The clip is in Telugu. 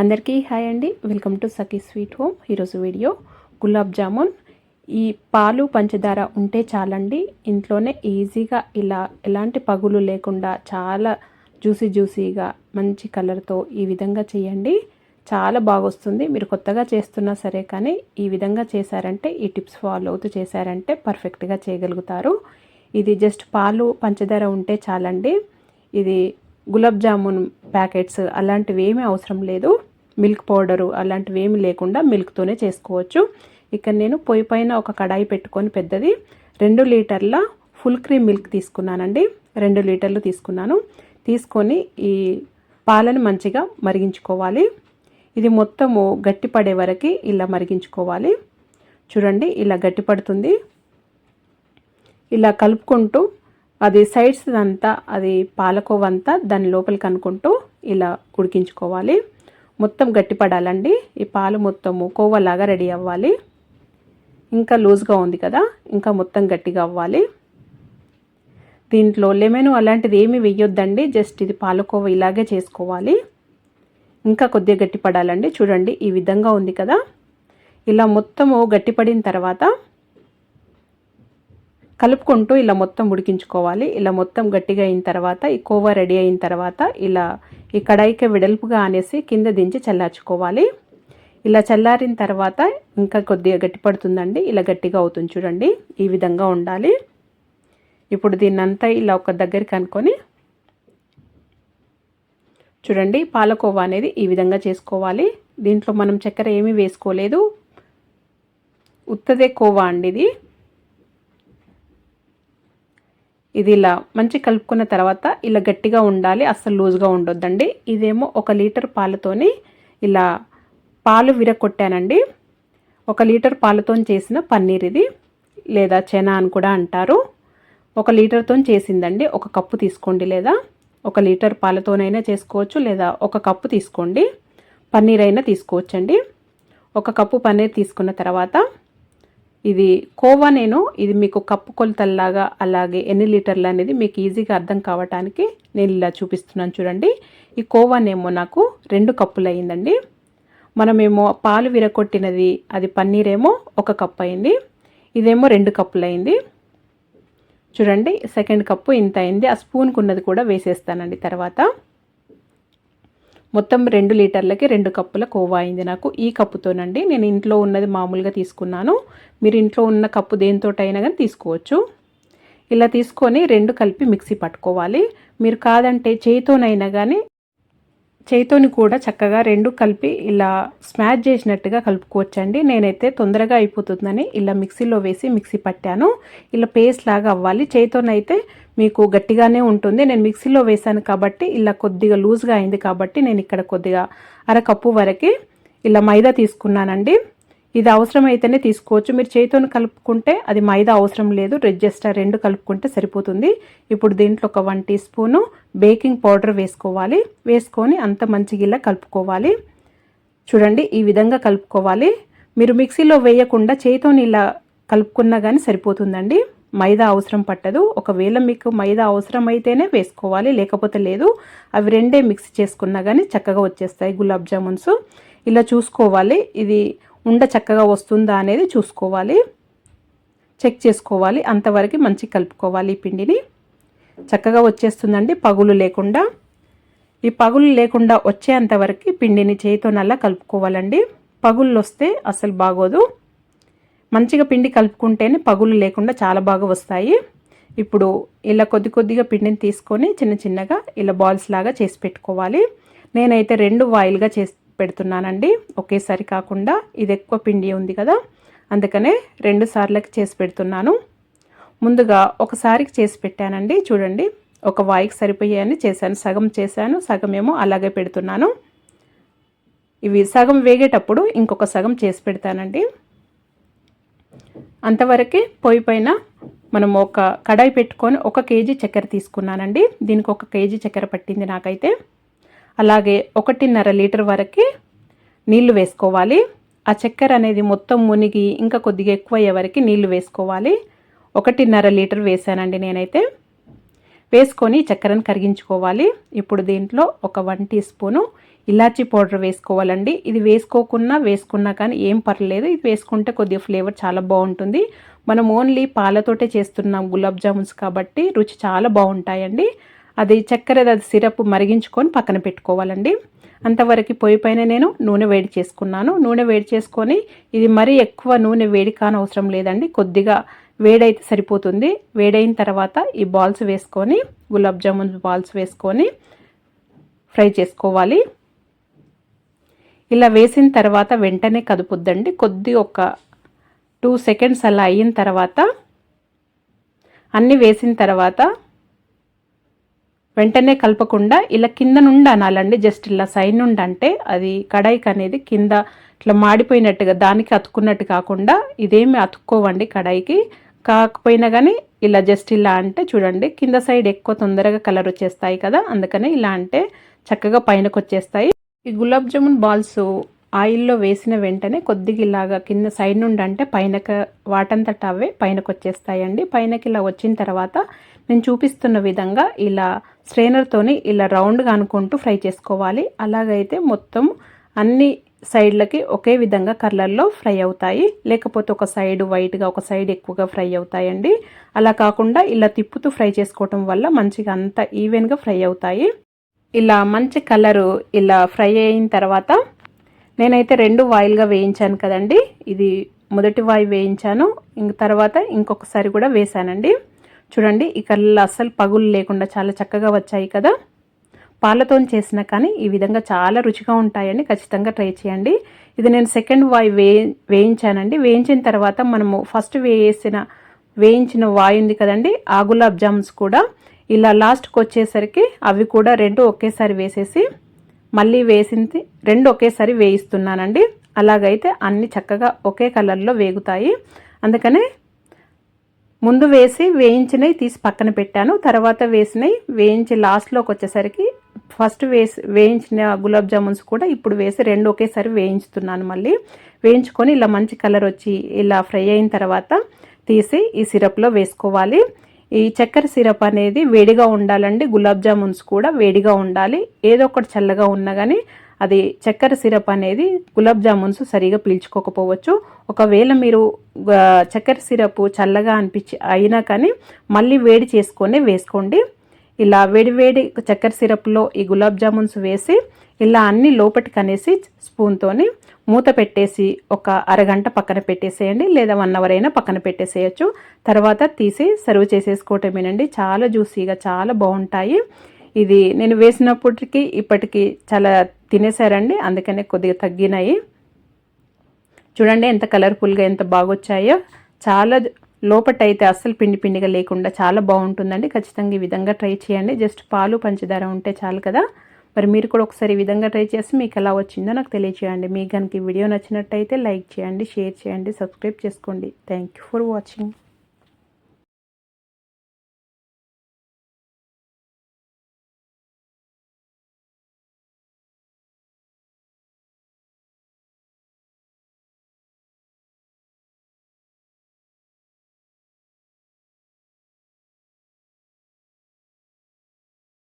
అందరికీ హాయ్ అండి. Welcome to Sakhi sweet home. ఈరోజు వీడియో గులాబ్ జామున్. ఈ పాలు పంచదార ఉంటే చాలండి. ఇంట్లోనే ఈజీగా ఇలా ఎలాంటి పగులు లేకుండా చాలా జ్యూసీ జ్యూసీగా మంచి కలర్తో ఈ విధంగా చేయండి. చాలా బాగొస్తుంది. మీరు కొత్తగా చేస్తున్నా సరే కానీ ఈ విధంగా చేశారంటే ఈ టిప్స్ ఫాలో అవుతూ చేశారంటే పర్ఫెక్ట్గా చేయగలుగుతారు. ఇది జస్ట్ పాలు పంచదార ఉంటే చాలండి. ఇది గులాబ్ జామున్ ప్యాకెట్స్ అలాంటివి ఏమీ అవసరం లేదు. మిల్క్ పౌడరు అలాంటివి ఏమి లేకుండా మిల్క్తోనే చేసుకోవచ్చు. ఇక్కడ నేను పొయ్యి పైన ఒక కడాయి పెట్టుకొని పెద్దది రెండు లీటర్ల ఫుల్ క్రీమ్ మిల్క్ తీసుకున్నానండి. రెండు లీటర్లు తీసుకున్నాను. తీసుకొని ఈ పాలను మంచిగా మరిగించుకోవాలి. ఇది మొత్తము గట్టిపడే వరకు ఇలా మరిగించుకోవాలి. చూడండి ఇలా గట్టిపడుతుంది ఇలా కలుపుకుంటూ అది సైడ్స్ అంతా అది పాలకోవంతా దాని లోపలికి అనుకుంటూ ఇలా ఉడికించుకోవాలి. మొత్తం గట్టిపడాలండి. ఈ పాలు మొత్తము కోవలాగా రెడీ అవ్వాలి. ఇంకా లూజ్గా ఉంది కదా ఇంకా మొత్తం గట్టిగా అవ్వాలి. దీంట్లో లెమన్ అలాంటిది ఏమి వెయ్యొద్దండి జస్ట్ ఇది పాలకోవ ఇలాగే చేసుకోవాలి. ఇంకా కొద్దిగా గట్టిపడాలండి. చూడండి ఈ విధంగా ఉంది కదా. ఇలా మొత్తము గట్టిపడిన తర్వాత కలుపుకుంటూ ఇలా మొత్తం ఉడికించుకోవాలి. ఇలా మొత్తం గట్టిగా అయిన తర్వాత ఈ కోవా రెడీ అయిన తర్వాత ఇలా ఈ కడాయికి వెడల్పుగా అనేసి కింద దించి చల్లార్చుకోవాలి. ఇలా చల్లారిన తర్వాత ఇంకా కొద్దిగా గట్టి పడుతుందండి. ఇలా గట్టిగా అవుతుంది చూడండి. ఈ విధంగా ఉండాలి. ఇప్పుడు దీన్నంతా ఇలా ఒక దగ్గరికి అనుకొని చూడండి పాలకోవా అనేది ఈ విధంగా చేసుకోవాలి. దీంట్లో మనం చక్కెర ఏమీ వేసుకోలేదు. ఉత్తదే కోవా అండి ఇది. ఇది ఇలా మంచి కలుపుకున్న తర్వాత ఇలా గట్టిగా ఉండాలి అస్సలు లూజ్గా ఉండొద్దండి. ఇదేమో ఒక లీటర్ పాలతోని ఇలా పాలు విరగొట్టానండి. ఒక లీటర్ పాలతో చేసిన పన్నీర్ ఇది లేదా చెనా అని కూడా అంటారు. ఒక లీటర్తో చేసిందండి ఒక కప్పు తీసుకోండి లేదా. ఒక లీటర్ పాలతోనైనా చేసుకోవచ్చు లేదా ఒక కప్పు తీసుకోండి పన్నీర్ అయినా తీసుకోవచ్చండి. ఒక కప్పు పన్నీర్ తీసుకున్న తర్వాత ఇది కోవా నేను ఇది మీకు కప్పు కొలతల్లాగా అలాగే ఎన్ని లీటర్లు అనేది మీకు ఈజీగా అర్థం కావటానికి నేను ఇలా చూపిస్తున్నాను చూడండి. ఈ కోవానేమో నాకు రెండు కప్పులు అయిందండి మనమేమో పాలు విరగొట్టినది అది పన్నీరేమో ఒక కప్పు అయింది ఇదేమో రెండు కప్పులు అయింది చూడండి సెకండ్ కప్పు ఇంత అయింది. ఆ స్పూన్కి ఉన్నది కూడా వేసేస్తానండి తర్వాత. మొత్తం రెండు లీటర్లకి రెండు కప్పుల కోవా అయింది నాకు. ఈ కప్పుతోనండి నేను ఇంట్లో ఉన్నది మామూలుగా తీసుకున్నాను. మీరు ఇంట్లో ఉన్న కప్పు దేనితోటైనా కానీ తీసుకోవచ్చు. ఇలా తీసుకొని రెండు కలిపి మిక్సీ పట్టుకోవాలి. మీరు కాదంటే చేయితోనైనా కానీ చేతితోని కూడా చక్కగా రెండు కలిపి ఇలా స్మాష్ చేసినట్టుగా కలుపుకోవచ్చండి. నేనైతే తొందరగా అయిపోతుందని ఇలా మిక్సీలో వేసి మిక్సీ పట్టాను. ఇలా పేస్ట్ లాగా అవ్వాలి. చేతితోనైతే మీకు గట్టిగానే ఉంటుంది. నేను మిక్సీలో వేసాను కాబట్టి ఇలా కొద్దిగా లూజ్గా అయింది కాబట్టి నేను ఇక్కడ కొద్దిగా అరకప్పు వరకు ఇలా మైదా తీసుకున్నానండి. ఇది అవసరమైతేనే తీసుకోవచ్చు. మీరు చేతితో కలుపుకుంటే అది మైదా అవసరం లేదు. జస్ట్ రెండు కలుపుకుంటే సరిపోతుంది. ఇప్పుడు దీంట్లో ఒక one teaspoon baking powder వేసుకోవాలి. వేసుకొని అంత మంచిగా ఇలా కలుపుకోవాలి. చూడండి ఈ విధంగా కలుపుకోవాలి. మీరు మిక్సీలో వేయకుండా చేతితో ఇలా కలుపుకున్నా కానీ సరిపోతుందండి. మైదా అవసరం పట్టదు. ఒకవేళ మీకు మైదా అవసరం అయితేనే వేసుకోవాలి. లేకపోతే లేదు. అవి రెండే మిక్స్ చేసుకున్నా కానీ చక్కగా వచ్చేస్తాయి గులాబ్ జామున్స్. ఇలా చూసుకోవాలి. ఇది ఉండ చక్కగా వస్తుందా అనేది చూసుకోవాలి. చెక్ చేసుకోవాలి. అంతవరకు మంచి కలుపుకోవాలి ఈ పిండిని. చక్కగా వచ్చేస్తుందండి పగులు లేకుండా. ఈ పగులు లేకుండా వచ్చేంతవరకు పిండిని చేయితో నల్లా కలుపుకోవాలండి. పగుళ్ళు వస్తే అసలు బాగోదు. మంచిగా పిండి కలుపుకుంటేనే పగులు లేకుండా చాలా బాగా వస్తాయి. ఇప్పుడు ఇలా కొద్ది కొద్దిగా పిండిని తీసుకొని చిన్న చిన్నగా ఇలా బాల్స్ లాగా చేసి పెట్టుకోవాలి. నేనైతే రెండు వాయిల్గా చేసి పెడుతున్నానండి. ఒకేసారి కాకుండా ఇది ఎక్కువ పిండి ఉంది కదా అందుకనే రెండు సార్లకి చేసి పెడుతున్నాను. ముందుగా ఒకసారికి చేసి పెట్టానండి చూడండి. ఒక వాయికి సరిపోయాయని చేశాను సగం చేశాను సగం ఏమో అలాగే పెడుతున్నాను. ఇవి సగం వేగేటప్పుడు ఇంకొక సగం చేసి పెడతానండి. అంతవరకే పొయ్యి పైన మనం ఒక కడాయి పెట్టుకొని ఒక కేజీ చక్కెర తీసుకున్నానండి. దీనికి ఒక కేజీ చక్కెర పట్టింది నాకైతే. అలాగే ఒకటిన్నర లీటర్ వరకు నీళ్ళు వేసుకోవాలి. ఆ చక్కెర అనేది మొత్తం మునిగి ఇంకా కొద్దిగా ఎక్కువ అయ్యే వరకు నీళ్ళు వేసుకోవాలి. ఒకటిన్నర లీటర్ వేసానండి నేనైతే. వేసుకొని చక్కెరను కరిగించుకోవాలి. ఇప్పుడు దీంట్లో ఒక వన్ టీ స్పూను ఇలాచీ పౌడర్ వేసుకోవాలండి. ఇది వేసుకోకున్నా వేసుకున్నా కానీ ఏం పర్లేదు. ఇది వేసుకుంటే కొద్దిగా ఫ్లేవర్ చాలా బాగుంటుంది. మనం ఓన్లీ పాలతోటే చేస్తున్నాం గులాబ్ జామున్స్ కాబట్టి రుచి చాలా బాగుంటాయండి. అది చక్కెర అది సిరప్ మరిగించుకొని పక్కన పెట్టుకోవాలండి. అంతవరకు పొయ్యి పైన నేను నూనె వేడి చేసుకున్నాను. నూనె వేడి చేసుకొని ఇది మరీ ఎక్కువ నూనె వేడి కానవసరం లేదండి. కొద్దిగా వేడైతే సరిపోతుంది. వేడైన తర్వాత ఈ బాల్స్ వేసుకొని గులాబ్ జామున్ బాల్స్ వేసుకొని ఫ్రై చేసుకోవాలి. ఇలా వేసిన తర్వాత వెంటనే కదుపుద్దండి. కొద్ది ఒక టూ సెకండ్స్ అలా అయిన తర్వాత అన్నీ వేసిన తర్వాత వెంటనే కలపకుండా ఇలా కింద నుండి అనాలండి. జస్ట్ ఇలా సైడ్ నుండి అంటే అది కడాయికి అనేది కింద ఇట్లా మాడిపోయినట్టుగా దానికి అతుక్కున్నట్టు కాకుండా ఇదేమి అతుక్కోవండి కడాయికి. కాకపోయినా కానీ ఇలా జస్ట్ ఇలా అంటే చూడండి కింద సైడ్ ఎక్కువ తొందరగా కలర్ వచ్చేస్తాయి కదా అందుకనే ఇలా అంటే చక్కగా పైనకు వచ్చేస్తాయి. ఈ గులాబ్ జామున్ బాల్స్ ఆయిల్లో వేసిన వెంటనే కొద్దిగా ఇలాగా కింద సైడ్ నుండి అంటే పైనక వాటంతట అవే పైనకు వచ్చేస్తాయండి. పైనకి ఇలా వచ్చిన తర్వాత నేను చూపిస్తున్న విధంగా ఇలా స్ట్రైనర్తోని ఇలా రౌండ్గా అనుకుంటూ ఫ్రై చేసుకోవాలి. అలాగైతే మొత్తం అన్ని సైడ్లకి ఒకే విధంగా కలర్లో ఫ్రై అవుతాయి. లేకపోతే ఒక సైడ్ వైట్గా ఒక సైడ్ ఎక్కువగా ఫ్రై అవుతాయండి. అలా కాకుండా ఇలా తిప్పుతూ ఫ్రై చేసుకోవటం వల్ల మంచిగా అంత ఈవెన్గా ఫ్రై అవుతాయి. ఇలా మంచి కలరు ఇలా ఫ్రై అయిన తర్వాత నేనైతే రెండు వాయిల్గా వేయించాను కదండి. ఇది మొదటి వాయి వేయించాను. ఇంక తర్వాత ఇంకొకసారి కూడా వేసానండి చూడండి ఈ కళ్ళు అస్సలు పగులు లేకుండా చాలా చక్కగా వచ్చాయి కదా. పాలతో చేసినా కానీ ఈ విధంగా చాలా రుచిగా ఉంటాయండి ఖచ్చితంగా ట్రై చేయండి. ఇది నేను సెకండ్ వాయి వే వేయించానండి. వేయించిన తర్వాత మనము ఫస్ట్ వేసిన వేయించిన వాయి ఉంది కదండి ఆ గులాబ్ జామ్స్ కూడా ఇలా లాస్ట్కి వచ్చేసరికి అవి కూడా రెండు ఒకేసారి వేసేసి మళ్ళీ వేసింది రెండు ఒకేసారి వేయిస్తున్నానండి. అలాగైతే అన్ని చక్కగా ఒకే కలర్లో వేగుతాయి. అందుకనే ముందు వేసి వేయించినవి తీసి పక్కన పెట్టాను. తర్వాత వేసినవి వేయించి లాస్ట్లోకి వచ్చేసరికి ఫస్ట్ వేసి వేయించిన గులాబ్ జామున్స్ కూడా ఇప్పుడు వేసి రెండు ఒకేసారి వేయించుతున్నాను మళ్ళీ. వేయించుకొని ఇలా మంచి కలర్ వచ్చి ఇలా ఫ్రై అయిన తర్వాత తీసి ఈ సిరప్లో వేసుకోవాలి. ఈ చక్కెర సిరప్ అనేది వేడిగా ఉండాలండి. గులాబ్ జామున్స్ కూడా వేడిగా ఉండాలి. ఏదో ఒకటి చల్లగా ఉన్నా కానీ అది చక్కెర సిరప్ అనేది గులాబ్ జామున్స్ సరిగా పీల్చుకోకపోవచ్చు. ఒకవేళ మీరు చక్కెర సిరప్ చల్లగా అనిపించి అయినా కానీ మళ్ళీ వేడి చేసుకొని వేసుకోండి. ఇలా వేడి వేడి చక్కెర సిరప్లో ఈ గులాబ్ జామున్స్ వేసి ఇలా అన్ని లోపటికి అనేసి స్పూన్తోని మూత పెట్టేసి ఒక అరగంట పక్కన పెట్టేసేయండి లేదా వన్ అవర్ అయినా పక్కన పెట్టేసేయచ్చు. తర్వాత తీసి సర్వ్ చేసేసుకోవటమేనండి. చాలా జ్యూసీగా చాలా బాగుంటాయి. ఇది నేను వేసినప్పటికీ ఇప్పటికీ చాలా తినేసారండి అందుకనే కొద్దిగా తగ్గినాయి. చూడండి ఎంత కలర్ఫుల్గా ఎంత బాగొచ్చాయో. చాలా లోపటైతే అస్సలు పిండి పిండిగా లేకుండా చాలా బాగుంటుందండి. ఖచ్చితంగా ఈ విధంగా ట్రై చేయండి. జస్ట్ పాలు పంచదార ఉంటే చాలు కదా. మరి మీరు కూడా ఒకసారి ఈ విధంగా ట్రై చేసి మీకు ఎలా వచ్చిందో నాకు తెలియచేయండి. మీకు కనుక ఈ వీడియో నచ్చినట్టయితే లైక్ చేయండి షేర్ చేయండి సబ్స్క్రైబ్ చేసుకోండి. Thank for watching